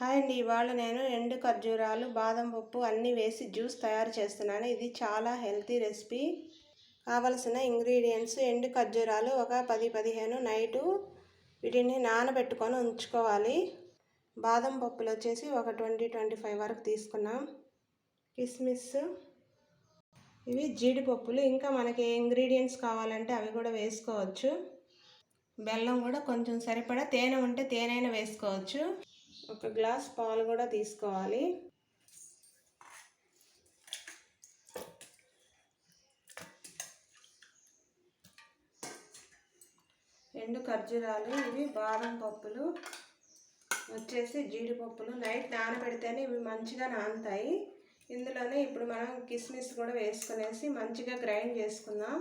Hi అండి ఇవాళ నేను ఎండు ఖర్జూరాలు బాదం పప్పు అన్నీ వేసి జ్యూస్ తయారు చేస్తున్నాను. ఇది చాలా హెల్తీ రెసిపీ. కావలసిన ఇంగ్రీడియంట్స్ ఎండు ఖర్జూరాలు ఒక పది పదిహేను నైటు వీటిని నానబెట్టుకొని ఉంచుకోవాలి. బాదం పప్పులు వచ్చేసి ఒక ట్వంటీ ట్వంటీ ఫైవ్ వరకు తీసుకున్నాం. కిస్మిస్. ఇవి జీడిపప్పులు. ఇంకా మనకి ఇంగ్రీడియంట్స్ కావాలంటే అవి కూడా వేసుకోవచ్చు. బెల్లం కూడా కొంచెం సరిపడా తేనె ఉంటే తేనైనా వేసుకోవచ్చు. ఒక గ్లాస్ పాలు కూడా తీసుకోవాలి. రెండు ఖర్జూరాలు ఇవి బాదం పప్పులు వచ్చేసి జీడిపప్పులు. నైట్ నానబెడితేనే ఇవి మంచిగా నానుతాయి. ఇందులోనే ఇప్పుడు మనం కిస్మిస్ కూడా వేసుకునేసి మంచిగా గ్రైండ్ చేసుకుందాం.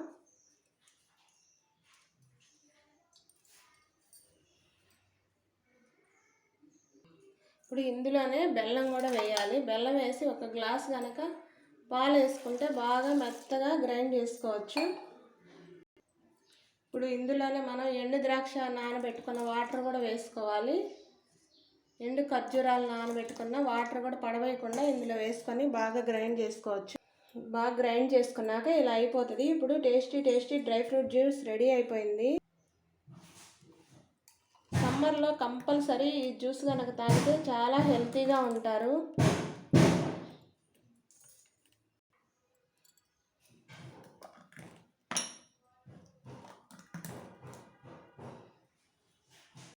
ఇప్పుడు ఇందులోనే బెల్లం కూడా వేయాలి. బెల్లం వేసి ఒక గ్లాస్ కనుక పాలు వేసుకుంటే బాగా మెత్తగా గ్రైండ్ చేసుకోవచ్చు. ఇప్పుడు ఇందులోనే మనం ఎండు ద్రాక్ష నానబెట్టుకున్న వాటర్ కూడా వేసుకోవాలి. ఎండు ఖర్జూరాలు నానబెట్టుకున్న వాటర్ కూడా పడవేయకుండా ఇందులో వేసుకొని బాగా గ్రైండ్ చేసుకోవచ్చు. బాగా గ్రైండ్ చేసుకున్నాక ఇలా అయిపోతుంది. ఇప్పుడు tasty tasty dry fruit juice ready అయిపోయింది. సమ్మర్లో కంపల్సరీ ఈ జ్యూస్ కనుక తాగితే చాలా హెల్తీగా ఉంటారు.